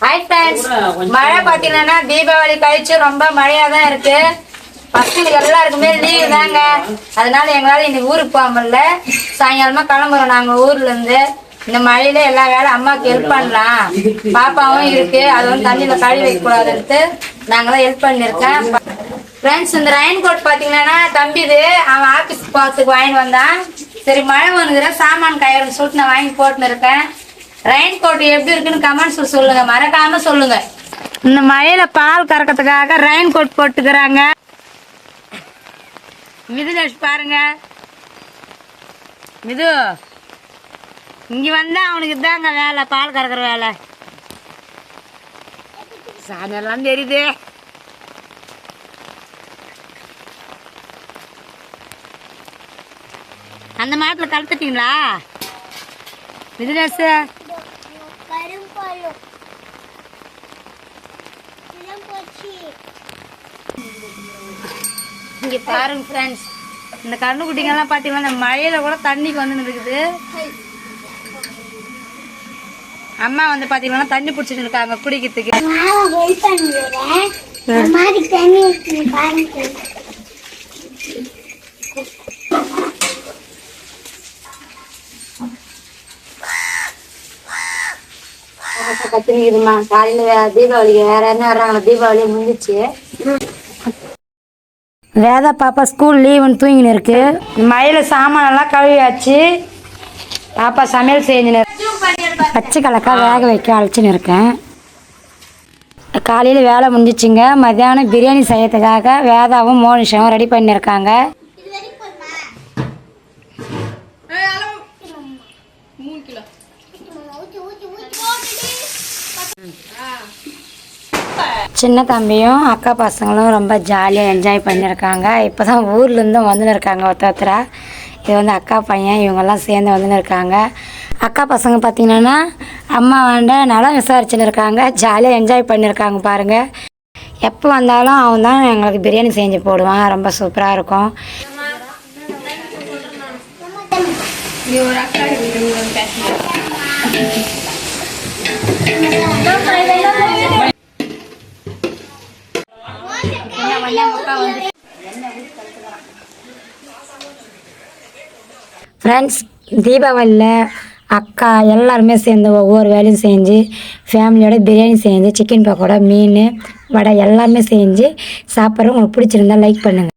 Hi friends மழை பார்த்தீங்கன்னா தீபாவளி கழிச்சு ரொம்ப மழையா தான் இருக்கு பசங்களுக்கு எல்லாருக்குமே லீவு தாங்க. அதனால எங்களால இன்னைக்கு ஊருக்கு போக முடியல. சாயங்காலமா கிளம்புறோம் நாங்க ஊர்ல இருந்து. இந்த மழையில எல்லா வேலை அம்மாவுக்கு ஹெல்ப் பண்ணலாம். பாப்பாவும் இருக்கு. அது வந்து தண்ணியில கழுவி வைக்க கூடாதுன்ட்டு நாங்களாம் ஹெல்ப் பண்ணிருக்கேன் ஃப்ரெண்ட்ஸ் இந்த ரெயின் கோட் பாத்தீங்கன்னா தம்பிது அவன் ஆபீஸ் போறதுக்கு வாங்கிட்டு வந்தான். சரி மழை வந்துக்கிற சாமான் கயிறுன்னு சொல்லிட்டு நான் வாங்கி போட்டுன்னு இருக்கேன். ரெயின் கோட் எப்படி இருக்குன்னு கமெண்ட்ஸ் சொல்லுங்க. மறக்காம சொல்லுங்க. இந்த மழையில பால் கறக்கிறதுக்காக ரெயின் கோட் போட்டுக்கிறாங்க மிதுனேஷ் பாருங்க. மிது இங்க வந்தா அவனுக்கு தாங்க வேலை பால் கறக்குற வேலை. சாயந்தரம் தெரியுது. அந்த மாதத்துல கலத்துட்டீங்களா மிதுலேஷ் இளம்பூச்சி இங்க பாருங்க ஃப்ரெண்ட்ஸ் இந்த கண்ணுக்குட்டிங்கெல்லாம் பார்த்தீங்கன்னா இந்த மழையில கூட தண்ணிக்கு வந்து இருக்குது அம்மா வந்து பாத்தீங்கன்னா தண்ணி பிடிச்சிட்டு இருக்காங்க குடிக்கிறதுக்கு. பாருங்க கத்தினிக்குதுமா காலையில வே- தீபாவளிக்கு வேற என்ன வர்றாங்க? தீபாவளி முடிஞ்சிச்சு. வேதா பாப்பா ஸ்கூல் லீவுன்னு தூங்கின்னு இருக்கு. மழையில சாமானெல்லாம் கழுவியாச்சு. பாப்பா சமையல் செஞ்சுன்னு பச்சை கலக்கா வேக வைக்க அழைச்சின்னு இருக்கேன். காலையில் வேலை முடிஞ்சிச்சுங்க. மத்தியானம் பிரியாணி செய்யறதுக்காக வேதாவும் மோனிஷாவும் ரெடி பண்ணியிருக்காங்க இது வரைக்கும் போதுமா ஊற்றி ஊற்றி ஊற்றி ஊற்றி சின்ன தம்பியும் அக்கா பசங்களும் ரொம்ப ஜாலியாக என்ஜாய் பண்ணியிருக்காங்க. இப்போ தான் ஊர்லேருந்தும் வந்துன்னு இருக்காங்க ஒருத்த ஒருத்தரா. இது வந்து அக்கா பையன் இவங்கெல்லாம் சேர்ந்து வந்துன்னு இருக்காங்க அக்கா பசங்க பார்த்தீங்கன்னா அம்மா வேண்ட நல்லா விசாரிச்சுன்னு இருக்காங்க ஜாலியாக என்ஜாய் பண்ணியிருக்காங்க பாருங்கள் எப்போ வந்தாலும் அவன் தான் எங்களுக்கு பிரியாணி செஞ்சு போடுவான். ரொம்ப சூப்பராக இருக்கும். ஃப்ரெண்ட்ஸ் தீபாவளியில் அக்கா எல்லாருமே சேர்ந்து ஒவ்வொரு வேலையும் செஞ்சு ஃபேமிலியோட பிரியாணி செஞ்சு சிக்கன் பக்கோடா மீன் வடை எல்லாமே செஞ்சு சாப்பிட்றவங்க உங்களுக்கு பிடிச்சிருந்தா லைக் பண்ணுங்கள்